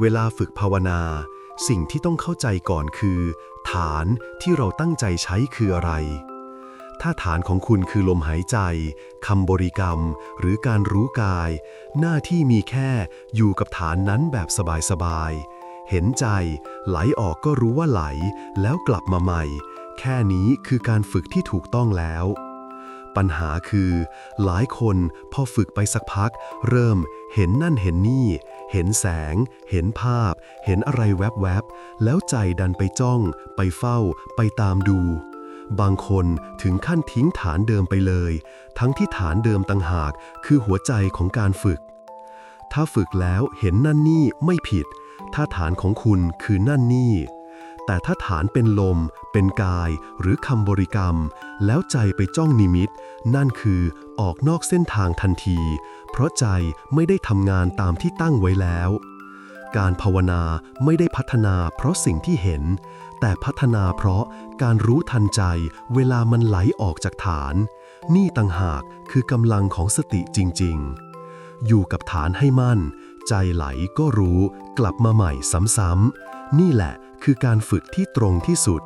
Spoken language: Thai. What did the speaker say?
เวลาฝึกภาวนา สิ่งที่ต้องเข้าใจก่อนคือ ฐานที่เราตั้งใจใช้คืออะไร ถ้าฐานของคุณคือลมหายใจคำบริกรรม หรือการรู้กาย หน้าที่มีแค่อยู่กับฐานนั้นแบบสบายๆ เห็นใจ ไหลออกก็รู้ว่าไหล แล้วกลับมาใหม่ แค่นี้คือการฝึกที่ถูกต้องแล้วปัญหาคือ หลายคนพอฝึกไปสักพัก เริ่มเห็นนั่นเห็นนี่ เห็นแสง เห็นภาพ เห็นอะไรแวบๆ แล้วใจดันไปจ้อง ไปเฝ้า ไปตามดู บางคนถึงขั้นทิ้งฐานเดิมไปเลย ทั้งที่ฐานเดิมต่างหากคือหัวใจของการฝึก ถ้าฝึกแล้วเห็นนั่นนี่ไม่ผิด ถ้าฐานของคุณคือนั่นนี่ แต่ถ้าฐานเป็นลม เป็นกาย หรือคำบริกรรม แล้วใจไปจ้องนิมิต นั่นคือออกนอกเส้นทางทันที เพราะใจไม่ได้ทำงานตามที่ตั้งไว้แล้ว การภาวนาไม่ได้พัฒนาเพราะสิ่งที่เห็น แต่พัฒนาเพราะการรู้ทันใจเวลามันไหลออกจากฐาน นี่ต่างหากคือกำลังของสติจริง ๆอยู่กับฐานให้มั่น ใจไหลก็รู้ กลับมาใหม่ซ้ำๆนี่แหละ คือการฝึกที่ตรงที่สุด